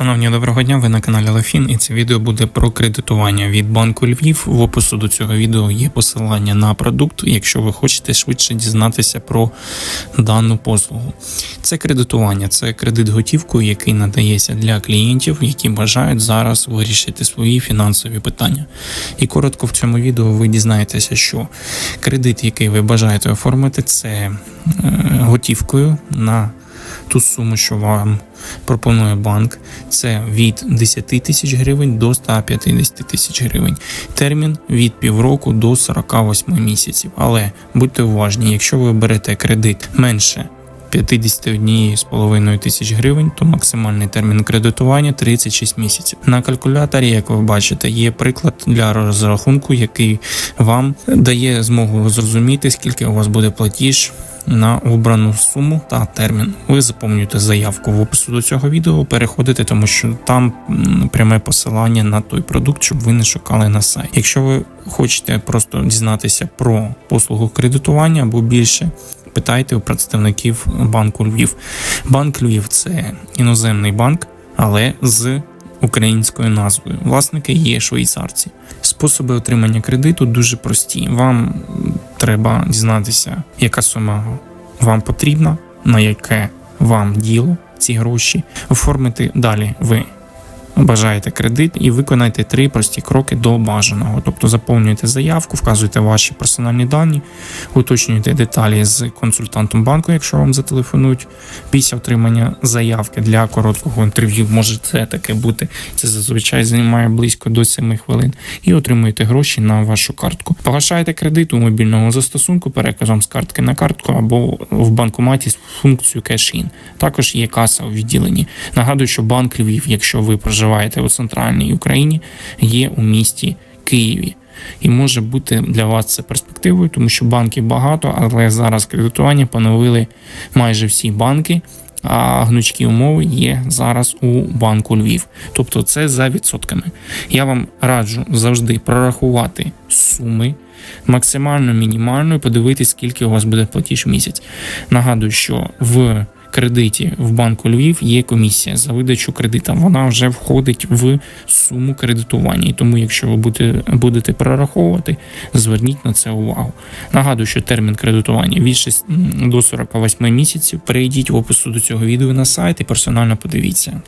Шановні, доброго дня. Ви на каналі Лафін, і це відео буде про кредитування від банку Львів. В опису до цього відео є посилання на продукт, якщо ви хочете швидше дізнатися про дану послугу. Це кредитування, це кредит готівкою, який надається для клієнтів, які бажають зараз вирішити свої фінансові питання. І коротко в цьому відео ви дізнаєтеся, що кредит, який ви бажаєте оформити, це е, готівкою на ту суму, що вам пропонує банк, це від 10 тисяч гривень до 150 тисяч гривень. Термін від півроку до 48 місяців. Але будьте уважні, якщо ви берете кредит менше 51,5 тисяч гривень, то максимальний термін кредитування 36 місяців. На калькуляторі, як ви бачите, є приклад для розрахунку, який вам дає змогу зрозуміти, скільки у вас буде платіж на обрану суму та термін. Ви заповнюєте заявку в опису до цього відео, переходите, тому що там пряме посилання на той продукт, щоб ви не шукали на сайт. Якщо ви хочете просто дізнатися про послугу кредитування або більше. Питайте у представників банку Львів. Банк Львів це іноземний банк, але з українською назвою. Власники є швейцарці. Способи отримання кредиту дуже прості. Вам треба дізнатися, яка сума вам потрібна, на яке вам діло ці гроші. Оформити далі ви бажаєте кредит і виконайте три прості кроки до бажаного. Тобто заповнюєте заявку, вказуєте ваші персональні дані, уточнюєте деталі з консультантом банку, якщо вам зателефонують після отримання заявки для короткого інтерв'ю. Може це таке бути. Це зазвичай займає близько до 7 хвилин. І отримуєте гроші на вашу картку. Погашаєте кредит у мобільному застосунку переказом з картки на картку або в банкоматі з функцією Cash-in. Також є каса у відділенні. Нагадую, що банк Львів, якщо ви проживаєте у центральній Україні, є у місті Києві. І може бути для вас це перспективою, тому що банків багато, але зараз кредитування поновили майже всі банки. А гнучкі умови є зараз у банку Львів. Тобто це за відсотками. Я вам раджу завжди прорахувати суми максимально мінімально і подивитись, скільки у вас буде платіж в місяць. Нагадую, що в кредиті в банку Львів є комісія за видачу кредита. Вона вже входить в суму кредитування. І тому, якщо ви будете, будете прораховувати, зверніть на це увагу. Нагадую, що термін кредитування від 6 до 48 місяців. Перейдіть в опису до цього відео на сайт і персонально подивіться.